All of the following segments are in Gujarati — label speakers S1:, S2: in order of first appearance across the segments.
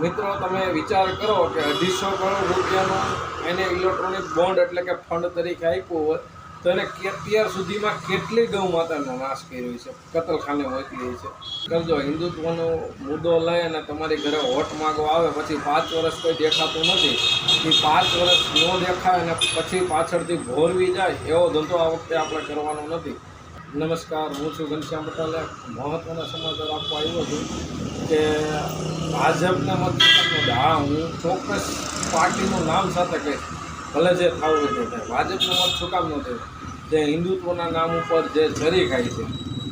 S1: મિત્રો, તમે વિચાર કરો કે અઢીસો કરોડ રૂપિયાનું એને ઇલેક્ટ્રોનિક બોન્ડ એટલે કે ફંડ તરીકે આપ્યું હોય તો એને અત્યાર સુધીમાં કેટલી ગૌ માતાનો નાશ કર્યો છે? કતલખાને મોકલી છે. કરજો હિન્દુત્વનો મુદ્દો લઈ અને તમારી ઘરે વોટ માગવા આવે, પછી પાંચ વર્ષ કોઈ દેખાતું નથી, એ પાંચ વર્ષ ન દેખાય અને પછી પાછળથી ભોરવી જાય, એવો ધંધો આ વખતે આપણે કરવાનો નથી. નમસ્કાર, હું છું ઘનશ્યામ પટેલે. મહત્ત્વના સમાચાર આપવા આવ્યો છું કે ભાજપના મતદાનનો હા હું ચોક્કસ પાર્ટીનું નામ સાથે કહીશ. ભલે જે થવું હોય ભાજપનું મત શું કામ ન થયો? જે હિન્દુત્વના નામ ઉપર જે ચરી ખાય છે.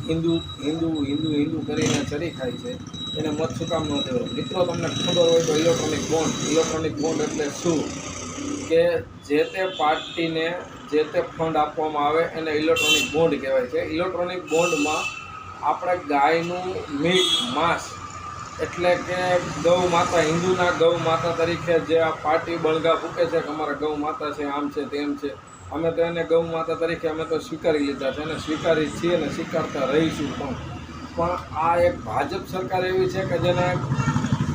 S1: હિન્દુ હિન્દુ હિન્દુ હિન્દુ કરીને ચરી ખાય છે. એને મત શું કામ ન થયો મિત્રો, તમને ખબર હોય તો ઇલેક્ટ્રોનિક બોન્ડ ઇલેક્ટ્રોનિક બોન્ડ એટલે શું? કે જે તે પાર્ટીને જે તે ફંડ આપવામાં આવે એને ઇલેક્ટ્રોનિક બોન્ડ કહેવાય છે. ઇલેક્ટ્રોનિક બોન્ડમાં આપણે ગાયનું મીટ, માંસ એટલે કે ગૌ માતા, હિન્દુના ગૌ માતા તરીકે જે આ પાર્ટી બળગા ફૂકે છે કે અમારા ગૌ માતા છે, આમ છે તેમ છે, અમે તો એને ગૌ માતા તરીકે અમે તો સ્વીકારી લીધા છે. અને સ્વીકારી છીએ અને સ્વીકારતા રહીશું પણ. પણ આ એક ભાજપ સરકાર એવી છે કે જેને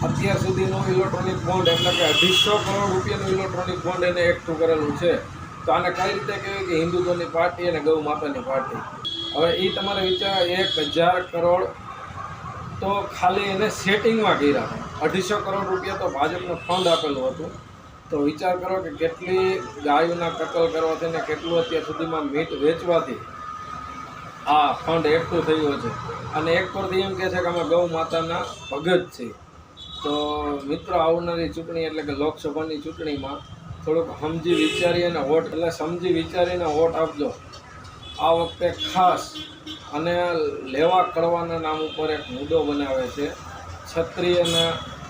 S1: અત્યાર સુધીનું ઇલેક્ટ્રોનિક બોન્ડ એટલે કે અઢીસો કરોડ રૂપિયાનું ઇલેક્ટ્રોનિક બોન્ડ એને એકઠું કરેલું છે. તો આને કઈ રીતે કહેવાય કે હિન્દુત્વની પાર્ટી અને ગૌ માતાની પાર્ટી? હવે એ તમારે વિચાર એક હજાર કરોડ તો ખાલી એને સેટિંગમાં કર્યા અઢીસો કરોડ રૂપિયા તો ભાજપને ફંડ આપેલું હતું. તો વિચાર કરો કે કેટલી ગાયોના કતલ કરવાથી ને કેટલું અત્યાર સુધીમાં મીટ વેચવાથી આ ફંડ એકઠું થયું છે. અને એક પરથી એમ કહે છે કે અમે ગૌ માતાના ભગત છીએ તો મિત્રો, આવનારી ચૂંટણી એટલે કે લોકસભાની ચૂંટણીમાં થોડુંક સમજી વિચારી અને વોટ, એટલે સમજી વિચારીને વોટ આપજો. આ વખતે ખાસ અને લેવા કરવાના નામ ઉપર એક મુદ્દો બનાવે છે. ક્ષત્રિય અને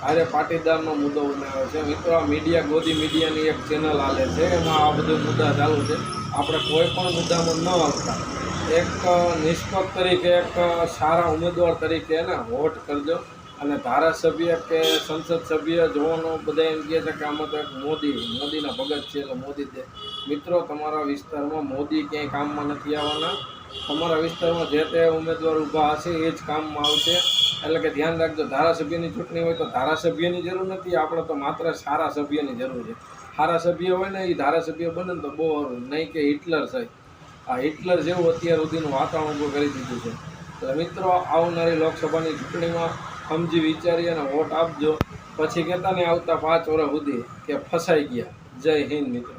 S1: આર્ય પાટીદારનો મુદ્દો બનાવે છે. મિત્રો, આ મીડિયા, ગોદી મીડિયાની એક ચેનલ હાલે છે. એમાં આ બધું મુદ્દા ચાલુ છે. આપણે કોઈ પણ મુદ્દામાં ન આવતા એક નિષ્પક્ષ તરીકે, એક સારા ઉમેદવાર તરીકે એને વોટ કરજો. અને ધારાસભ્ય કે સંસદ સભ્ય જોવાનું બધા એમ કહે છે કે આમાં તો એક મોદી, મોદીના ભગત છે એટલે મોદી દે મિત્રો, તમારા વિસ્તારમાં મોદી ક્યાંય કામમાં નથી આવવાના? તમારા વિસ્તારમાં જે તે ઉમેદવાર ઊભા હશે એ જ કામમાં આવશે. એટલે કે ધ્યાન રાખજો, ધારાસભ્યની ચૂંટણી હોય તો ધારાસભ્યની જરૂર નથી, આપણે તો માત્ર સારા સભ્યની જરૂર છે. સારા સભ્ય હોય ને એ ધારાસભ્ય બને ને તો બહુ નહીં કે હિટલર સાહેબ. આ હિટલર જેવું અત્યાર સુધીનું વાતાવરણ ઊભું કરી દીધું છે. એટલે મિત્રો, આવનારી લોકસભાની ચૂંટણીમાં સમજી વિચારી અને વોટ આપજો. પછી કહેતા ને આવતા પાંચ વર્ષ સુધી કે ફસાઈ ગયા. જય હિન્દ મિત્રો.